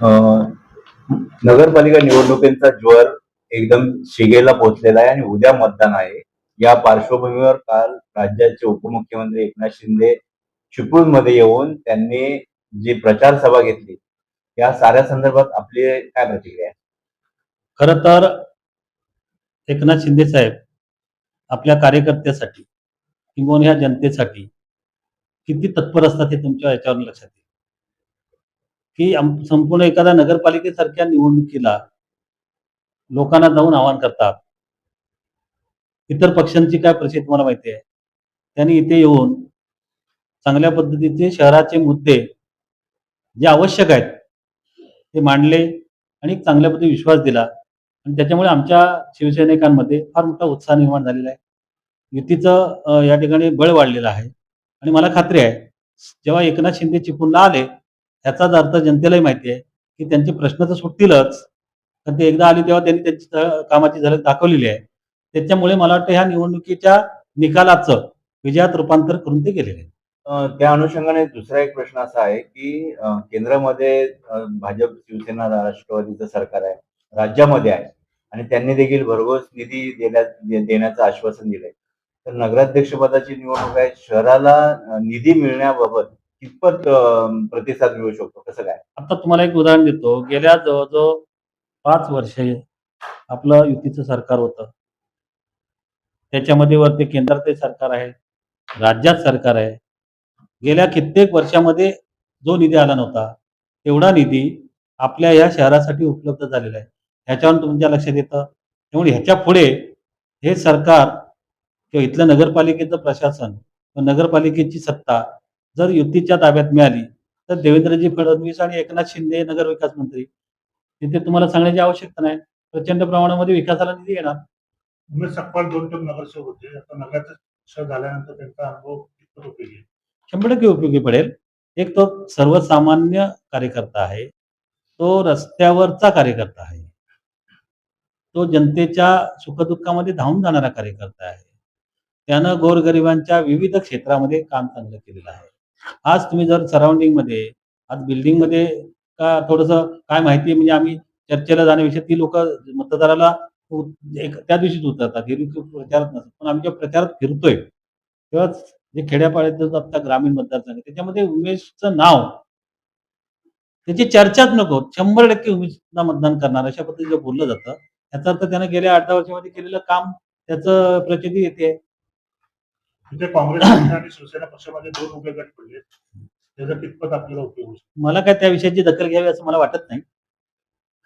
नगरपालिका निवडणुकींचा ज्वर एकदम शिगेला पोहोचलेला आहे आणि उद्या मतदान आहे. या पार्श्वभूमीवर काल राज्याचे उपमुख्यमंत्री एकनाथ शिंदे चिपळूणमध्ये येऊन त्यांनी जी प्रचार सभा घेतली या साऱ्या संदर्भात आपली काय प्रतिक्रिया आहे? खर तर एकनाथ शिंदे साहेब आपल्या कार्यकर्त्यासाठी किंवा ह्या जनतेसाठी किती तत्पर असतात हे तुमच्या याच्यावर लक्षात येईल. की संपूर्ण एखाद्या नगरपालिकेसारख्या निवडणुकीला लोकांना जाऊन आवाहन करतात. इतर पक्षांची काय परिस्थिती तुम्हाला माहिती आहे? त्यांनी इथे येऊन चांगल्या पद्धतीचे शहराचे मुद्दे जे आवश्यक आहेत ते मांडले आणि चांगल्या पद्धतीने विश्वास दिला. आणि त्याच्यामुळे आमच्या शिवसैनिकांमध्ये फार मोठा उत्साह निर्माण झालेला आहे. युतीचं या ठिकाणी बळ वाढलेलं आहे. आणि मला खात्री आहे जेव्हा एकनाथ शिंदे चिपळूणला आले याचाच अर्थ जनतेलाही माहिती आहे की त्यांचे प्रश्न तर सुटतीलच. पण ते एकदा आले तेव्हा त्यांनी त्यांची कामाची झलक दाखवलेली आहे. त्याच्यामुळे मला वाटतं ह्या निवडणुकीच्या निकालाचं विजयात रूपांतर करून ते गेलेले त्या अनुषंगाने दुसरा एक प्रश्न असा आहे की केंद्रामध्ये भाजप शिवसेना राष्ट्रवादीचं सरकार आहे राज्यामध्ये आहे आणि त्यांनी देखील भरघोस निधी देण्या देण्याचं आश्वासन दिलंय. तर नगराध्यक्षपदाची निवडणूक आहे शहराला निधी मिळण्याबाबत कितपत प्रतिसाद मिळू शकतो? कसं काय? आता तुम्हाला एक उदाहरण देतो. गेल्या जवळजवळ पाच वर्षे आपलं युतीचं सरकार होतं. त्याच्यामध्ये वरती केंद्राचे सरकार आहे राज्यात सरकार आहे. गेल्या कित्येक वर्षामध्ये जो निधी आला नव्हता तेवढा निधी आपल्या या शहरासाठी उपलब्ध झालेला आहे. ह्याच्यावर तुमच्या लक्षात येतं? त्यामुळे ह्याच्या पुढे हे सरकार किंवा इथलं नगरपालिकेचं प्रशासन व नगरपालिकेची सत्ता जर युतीच्या ताब्यात मिळाली तर देवेंद्रजी फडणवीस आणि एकनाथ शिंदे नगर विकास मंत्री. तिथे तुम्हाला सांगण्याची आवश्यकता नाही. प्रचंड प्रमाणामध्ये विकासाला निधी येणार. सकपाळ दोन नगरसेवक होते. आता नगराध्यक्ष झाल्यानंतर त्यांचा अनुभव उपयोगी? शंभर टक्के उपयोगी पडेल. एक तो सर्वसामान्य कार्यकर्ता आहे. तो रस्त्यावरचा कार्यकर्ता आहे. तो जनतेच्या सुखदुःखामध्ये धावून जाणारा कार्यकर्ता आहे. त्यानं गोरगरिबांच्या विविध क्षेत्रामध्ये काम चांगलं केलेलं आहे. आज तुम्ही जर सराउंडिंगमध्ये आज बिल्डिंगमध्ये का थोडस काय माहिती म्हणजे आम्ही चर्चेला जाण्याविषयी ती लोक मतदाराला एक त्या दिवशीच उतरतात. हे प्रचारात नसतात. पण आम्ही जेव्हा प्रचारात फिरतोय तेव्हा जे खेड्यापाड्यात आता ग्रामीण मतदारसंघ त्याच्यामध्ये उमेशचं नाव त्याची चर्चाच नको. शंभर टक्के उमेशला मतदान करणार अशा पद्धतीचं बोललं जातं. याचा अर्थ त्यानं गेल्या आठ दहा वर्षामध्ये केलेलं काम त्याचं प्रचिती येते. म्हणजे काँग्रेस पक्ष आणि शिवसेना पक्षामध्ये दोन उभे गट पडले. त्याचा कितपत आपल्याला उपयोग होऊ शकतो? मला काय त्या विषयाची दखल घ्यावी असं मला वाटत नाही.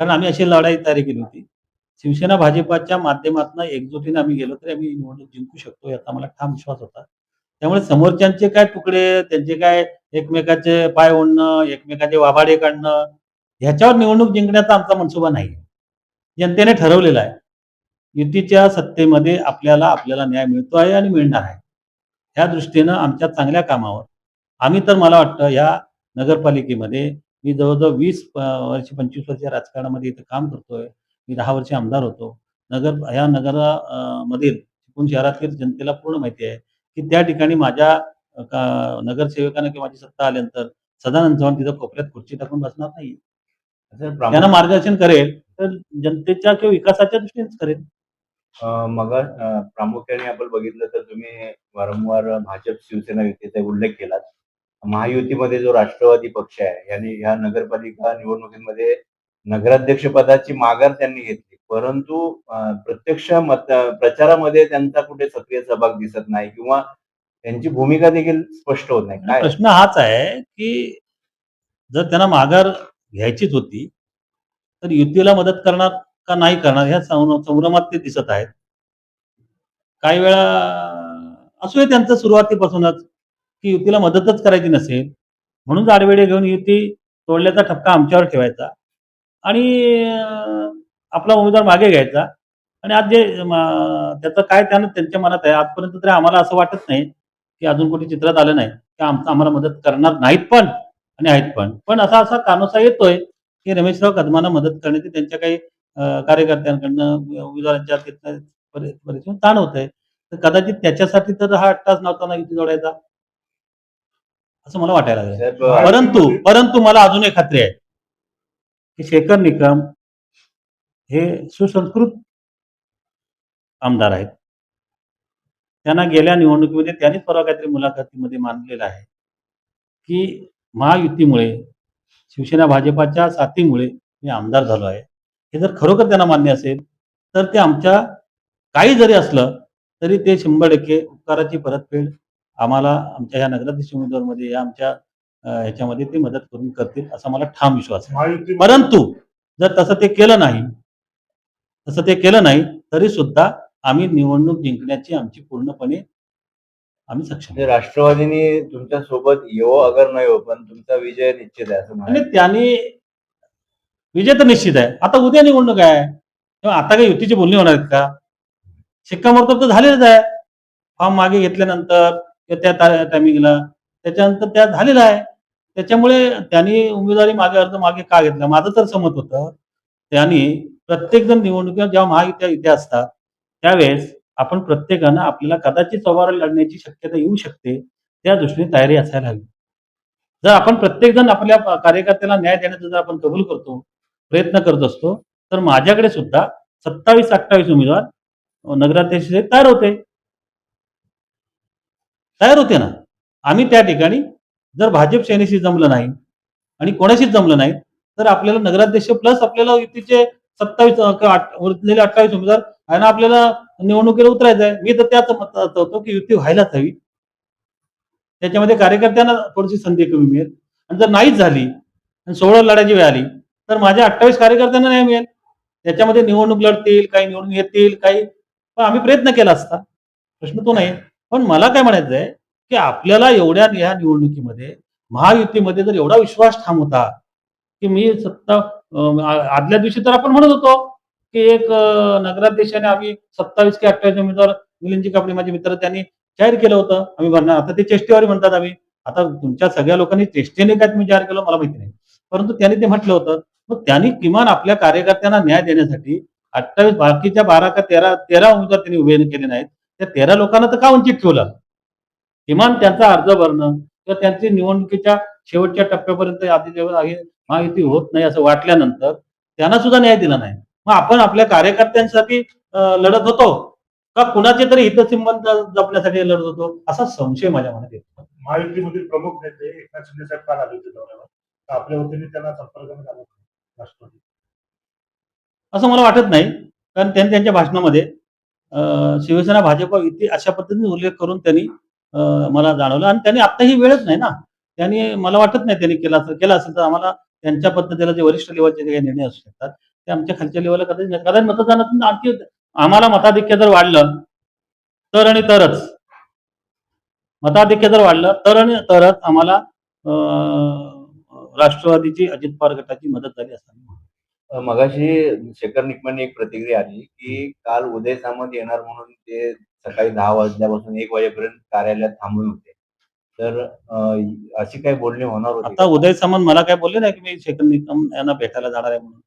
कारण आम्ही अशी लढाई तयारी केली होती. शिवसेना भाजपाच्या माध्यमातून एकजुटीने आम्ही गेलो तरी आम्ही निवडणूक जिंकू शकतो याचा मला ठाम विश्वास होता. त्यामुळे समोरच्यांचे काय तुकडे त्यांचे काय एकमेकाचे पाय ओढणं एकमेकाचे वाभाडे काढणं ह्याच्यावर निवडणूक जिंकण्याचा आमचा मनसुबा नाही. जनतेने ठरवलेला आहे. युतीच्या सत्तेमध्ये आपल्याला आपल्याला न्याय मिळतो आहे आणि मिळणार आहे. ह्या दृष्टीनं आमच्या चांगल्या कामावर. आम्ही तर मला वाटतं ह्या नगरपालिकेमध्ये मी जवळजवळ वीस वर्ष पंचवीस वर्ष राजकारणामध्ये इथं काम करतोय. मी दहा वर्ष आमदार होतो. नगर ह्या नगर अं, मधील चिपळूण शहरातील जनतेला पूर्ण माहिती आहे की त्या ठिकाणी माझ्या नगरसेवकानं किंवा माझी सत्ता आल्यानंतर सदानंद चव्हाण तिथं कोपऱ्यात खुर्ची टाकून बसणार नाही. त्यांना मार्गदर्शन करेल तर जनतेच्या किंवा विकासाच्या दृष्टीनेच करेल. मग प्रामुख्याने आपण बघितलं तर तुम्ही वारंवार भाजप शिवसेना युतीचा उल्लेख केलात. महायुतीमध्ये जो राष्ट्रवादी पक्ष आहे याने ह्या नगरपालिका निवडणुकीमध्ये नगराध्यक्ष पदाची माघार त्यांनी घेतली. परंतु प्रत्यक्ष मत प्रचारामध्ये त्यांचा कुठे सक्रिय सहभाग दिसत नाही किंवा त्यांची भूमिका देखील स्पष्ट होत नाही. काय? प्रश्न हाच आहे की जर त्यांना माघार घ्यायचीच होती तर युतीला मदत करणार का नाही करणार? ह्या संभ्रमात ते दिसत आहेत. काही वेळा असू दे त्यांचं सुरुवातीपासूनच की युतीला मदतच करायची नसेल म्हणून आडवेडे घेऊन युती तोडल्याचा ठपका आमच्यावर ठेवायचा आणि आपला उमेदवार मागे घ्यायचा आणि आज जे त्याचं काय त्यानं त्यांच्या मनात आहे. आजपर्यंत तरी आम्हाला असं वाटत नाही की अजून कुठे चित्रात आलं नाही की आमचं आम्हाला मदत करणार नाहीत पण आणि आहेत पण. पण असा असा कानोसा येतोय की रमेशराव कदमांना मदत करण्याची त्यांच्या काही कार्यकर्त्यांकडनं उमेदवारांच्या बरेच ताण होत आहे तर कदाचित त्याच्यासाठी तर हा अट्टाच नव्हता ना युती जोडायचा? असं मला वाटायला लागलं परंतु परंतु मला अजून एक खात्री आहे की शेखर निकम हे सुसंस्कृत आमदार आहेत. त्यांना गेल्या निवडणुकीमध्ये त्यांनीच परवा काहीतरी मुलाखतीमध्ये मानलेलं आहे की महायुतीमुळे शिवसेना भाजपाच्या साथीमुळे मी आमदार झालो आहे. हे जर खरोखर त्यांना मान्य असेल तर ते आमच्या काही जरी असलं तरी ते शंभर टक्के उपकाराची परतफेड आम्हाला आमच्या ह्या नगराध्यक्ष उमेदवारमध्ये या आमच्या ह्याच्यामध्ये ते मदत करून करतील असा मला ठाम विश्वास आहे. परंतु जर तसं ते केलं नाही तसं ते केलं नाही तरी सुद्धा आम्ही निवडणूक जिंकण्याची आमची पूर्णपणे आम्ही सक्षम म्हणजे राष्ट्रवादीने तुमच्यासोबत येवो अगर नाही हो पण तुमचा विजय निश्चित आहे असं त्यांनी विजय तर निश्चित आहे. आता उद्या निवडणूक आहे. तेव्हा आता काही युतीची बोलणी होणार आहेत का? शिक्कामोर्तब तर झालेलंच आहे. फॉर्म मागे घेतल्यानंतर किंवा त्या टायमिंगला त्याच्यानंतर त्या झालेलं आहे. त्याच्यामुळे त्यांनी उमेदवारी मागे अर्ज मागे का घेतला? माझं तर समत होतं. त्यांनी प्रत्येक जण निवडणुकीत जेव्हा महायुत्या इथे असतात त्यावेळेस आपण प्रत्येकानं आपल्याला कदाचित चौबार लढण्याची शक्यता येऊ शकते. त्या दृष्टीने तयारी असायला हवी. जर आपण प्रत्येक जण आपल्या कार्यकर्त्याला न्याय देण्याचा जर आपण कबूल करतो प्रयत्न करत असतो. तर माझ्याकडे सुद्धा सत्तावीस अठ्ठावीस उमेदवार नगराध्यक्ष तयार होते. तयार होते ना. आम्ही त्या ठिकाणी जर भाजप सेनेशी जमलं नाही आणि कोणाशीच जमलं नाही तर आपल्याला नगराध्यक्ष प्लस आपल्याला युतीचे सत्तावीस उरलेले अठ्ठावीस उमेदवार आणि आपल्याला निवडणुकीला उतरायचं आहे मी तर त्याच मत होतो की युती व्हायलाच हवी. त्याच्यामध्ये कार्यकर्त्यांना थोडीशी संधी कमी मिळेल. आणि जर नाहीच झाली आणि सोळा लढायची वेळ आली तर माझ्या अठ्ठावीस कार्यकर्त्यांना नाही मिळेल. त्याच्यामध्ये निवडणूक लढतील काही निवडून येतील काही. पण आम्ही प्रयत्न केला असता. प्रश्न तो नाही. पण मला काय म्हणायचं आहे की आपल्याला एवढ्या या निवडणुकीमध्ये महायुतीमध्ये जर एवढा विश्वास ठाम होता की मी सत्ता आदल्या दिवशी तर आपण म्हणत होतो की एक नगराध्यक्षाने आम्ही सत्तावीस की अठ्ठावीस उमेदवार मुलींची कापडी माझे मित्र त्यांनी जाहीर केलं होतं. आम्ही भरणार. आता ते चेष्टेवारी म्हणतात आम्ही. आता तुमच्या सगळ्या लोकांनी चेष्टेने काय तुम्ही जाहीर केलं मला माहिती नाही. परंतु त्यांनी ते म्हटलं होतं. मग त्यांनी किमान आपल्या कार्यकर्त्यांना न्याय देण्यासाठी अठ्ठावीस बाकीच्या बारा का तेरा तेरा उमेदवार त्यांनी उभे केले नाहीत. त्या तेरा लोकांना तर का वंचित ठेवलं? किमान त्यांचा अर्ज भरणं किंवा त्यांची निवडणुकीच्या शेवटच्या टप्प्यापर्यंत आधी जेव्हा महायुती होत नाही असं वाटल्यानंतर त्यांना सुद्धा न्याय दिला नाही. मग आपण आपल्या कार्यकर्त्यांसाठी लढत होतो? का कुणाचे तरी हितसंबंध जपण्यासाठी लढत होतो? असा संशय माझ्या मनात येतो. महायुतीमधील प्रमुख नेते एकनाथ शिंदे साहेब काल आले होते दौऱ्यावर? आपल्या वतीने त्यांना संपर्क करण्यात आला होता राष्ट्रवादी असं मला वाटत नाही. कारण त्यांनी त्यांच्या भाषणामध्ये शिवसेना भाजप युती अशा पद्धतीने उल्लेख करून त्यांनी मला जाणवलं. आणि त्यांनी आता ही वेळच नाही ना. त्यांनी मला वाटत नाही त्यांनी केला असेल केला असेल तर आम्हाला त्यांच्या पद्धतीला जे वरिष्ठ लेवलचे जे काही निर्णय असू शकतात ते आमच्या खालच्या लेवलला कदाचित कदाचित मतदानातून आणखी आम्हाला मताधिक्य जर वाढलं तर आणि तरच. मताधिक्य जर वाढलं तर आणि तरच आम्हाला राष्ट्रवादीची अजित पवार गटाची मदत झाली असताना मगाशी शेखर निकमांनी एक प्रतिक्रिया आली की काल उदय सामंत येणार म्हणून ते सकाळी दहा वाजल्यापासून एक वाजेपर्यंत कार्यालयात थांबून होते. तर अं, अशी काही बोलणी होणार होती आता उदय सामंत मला काय बोलले नाही की मी शेखर निकम यांना भेटायला जाणार आहे म्हणून.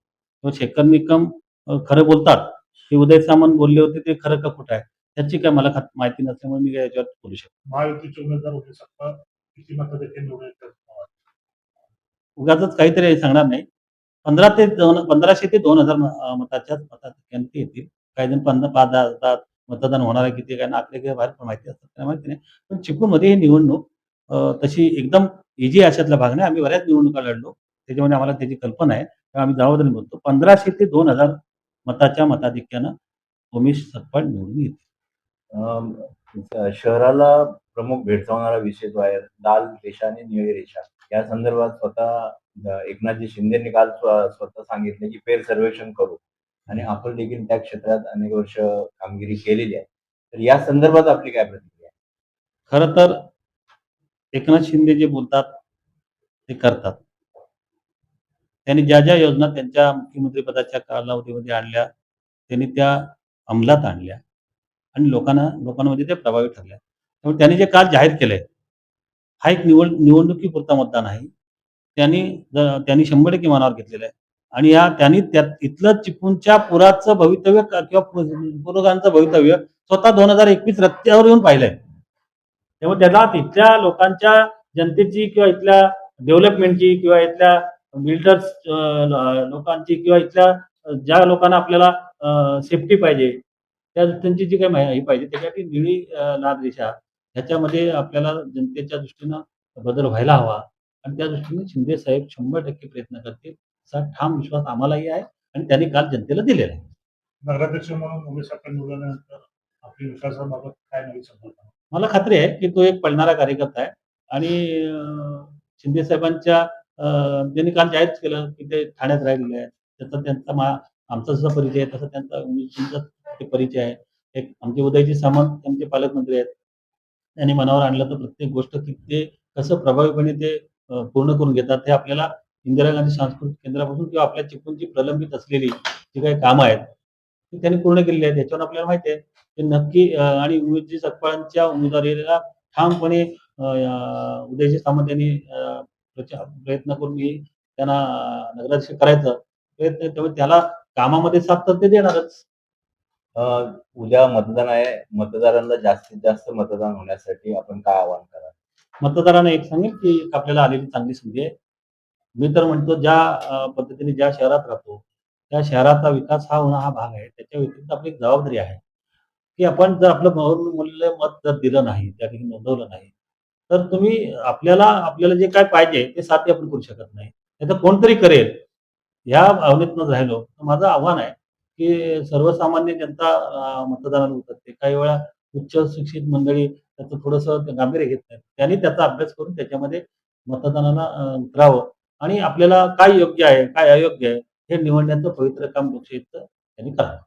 तो शेखर निकम अं, खरं बोलतात. की उदय सामंत बोलले होते ते खरं का खोटं आहे? त्याची काय मला खात- माहिती नसल्यामुळे मी काय याच्यावर बोलू शकतो महायुतीचे उमेदवार होते सत्ता किती मतं देखील निवडून येतात उगाच काहीतरी सांगणार नाही. पंधरा ते दोन पंधराशे ते दोन हजार मताच्या मतात येतील. काही जण पंधरा पाच दहा हजार मतदान होणार आहे किती काय आकडे काही बाहेर माहिती असतात त्यांना माहिती नाही. पण चिपळूणमध्ये ही निवडणूक तशी एकदम इजी अशातला भाग नाही आम्ही बऱ्याच निवडणुका लढलो. त्याच्यामध्ये आम्हाला त्याची कल्पना आहे. तेव्हा आम्ही जबाबदारी बोलतो. पंधराशे ते दोन हजार मताच्या मताधिक्यानं उमेश सतपाल निवडून येतील. शहराला प्रमुख भेडसावणारा विषय जो आहे लाल रेषा आणि निळी रेषा. या संदर्भात स्वतः एकनाथजी शिंदेनी काल स्वतः सांगितले की फेर सर्वेक्षण करू. आणि आपण देखील त्या क्षेत्रात अनेक वर्ष कामगिरी केलेली आहे. तर या संदर्भात आपली काय प्रतिक्रिया खर खरं तर एकनाथ शिंदे जे बोलतात ते करतात. त्यांनी ज्या ज्या योजना त्यांच्या मुख्यमंत्रीपदाच्या कालावधीमध्ये आणल्या त्यांनी त्या अंमलात आणल्या. आणि लोकांना लोकांमध्ये त्या प्रभावी ठरल्या. त्यामुळे त्यांनी जे काल जाहीर केलंय हा एक निवड निवडणुकीपुरता मतदान आहे. त्यांनी त्यांनी शंभर टक्के मनावर घेतलेला आहे. आणि या त्यांनी त्या इथलं चिपूनच्या पुराचं भवितव्य किंवा पु- भवितव्य स्वतः दोन हजार एकवीस रस्त्यावर येऊन पाहिलंय. त्यामुळे त्याला तिथल्या लोकांच्या जनतेची किंवा इथल्या डेव्हलपमेंटची किंवा इथल्या बिल्डर्स लोकांची किंवा इथल्या ज्या लोकांना आपल्याला सेफ्टी पाहिजे त्या त्यांची जी काही हे पाहिजे त्याच्यासाठी निळी लाल रेषा ह्याच्यामध्ये आपल्याला जनतेच्या दृष्टीनं बदल व्हायला हवा. आणि त्या दृष्टीने शिंदे साहेब शंभर टक्के प्रयत्न करतील असा ठाम विश्वास आम्हालाही आहे आणि त्यांनी काल जनतेला दिलेला आहे. नगराध्यक्ष म्हणून उमेश निवडल्यानंतर आपली विकासाबाबत काय नवी संकल्पना? मला खात्री आहे की तो एक पळणारा कार्यकर्ता आहे आणि शिंदे साहेबांच्या त्यांनी काल जाहीर केलं की ते ठाण्यात राहिलेले आहेत. त्याचा त्यांचा मा आमचा जसा परिचय आहे तसा त्यांचा उमेशजींचा ते परिचय आहे. एक आमचे उदयजी सामंत त्यांचे पालकमंत्री आहेत. त्यांनी मनावर आणलं तर प्रत्येक गोष्ट की ते कसं प्रभावीपणे ते पूर्ण करून घेतात हे आपल्याला इंदिरा गांधी सांस्कृतिक केंद्रापासून किंवा आपल्या चिपळूणची प्रलंबित असलेली जी काही कामं आहेत ती त्यांनी पूर्ण केलेली आहेत. याच्यावर आपल्याला माहिती आहे ते नक्की आणि उमेदजी सकपाळांच्या उमेदवारीला ठामपणे उदयजी सामंत यांनी प्रयत्न करून त्यांना नगराध्यक्ष करायचं. प्रयत्न त्यामुळे त्याला कामामध्ये साथ तर ते देणारच. उद्या मतदान आहे. मतदारांना जास्तीत जास्त मतदान होण्यासाठी आपण काय आवाहन कराल? मतदारांना एक सांगेल की एक आपल्याला आलेली चांगली संधी आहे. मी तर म्हणतो ज्या पद्धतीने ज्या शहरात राहतो त्या शहराचा विकास हा होणं हा भाग आहे. त्याच्या व्यतिरिक्त आपली एक जबाबदारी आहे. की आपण जर आपलं बहुमूल्य मत जर दिलं नाही त्या ठिकाणी नोंदवलं नाही तर तुम्ही आपल्याला आपल्याला जे काय पाहिजे ते साध्य आपण करू शकत नाही. नाही कोणतरी करेल. ह्या भावनेतनं राहिलो तर माझं आव्हान आहे की सर्वसामान्य जनता मतदानाला उतरते. काही वेळा उच्च शिक्षित मंडळी त्याचं थोडंसं गांभीर्य घेत नाही त्यांनी त्याचा अभ्यास करून त्याच्यामध्ये मतदानाला उतरावं. आणि आपल्याला काय योग्य आहे काय अयोग्य आहे हे निवडण्याचं पवित्र काम लोकशाहीचं त्यांनी करावं.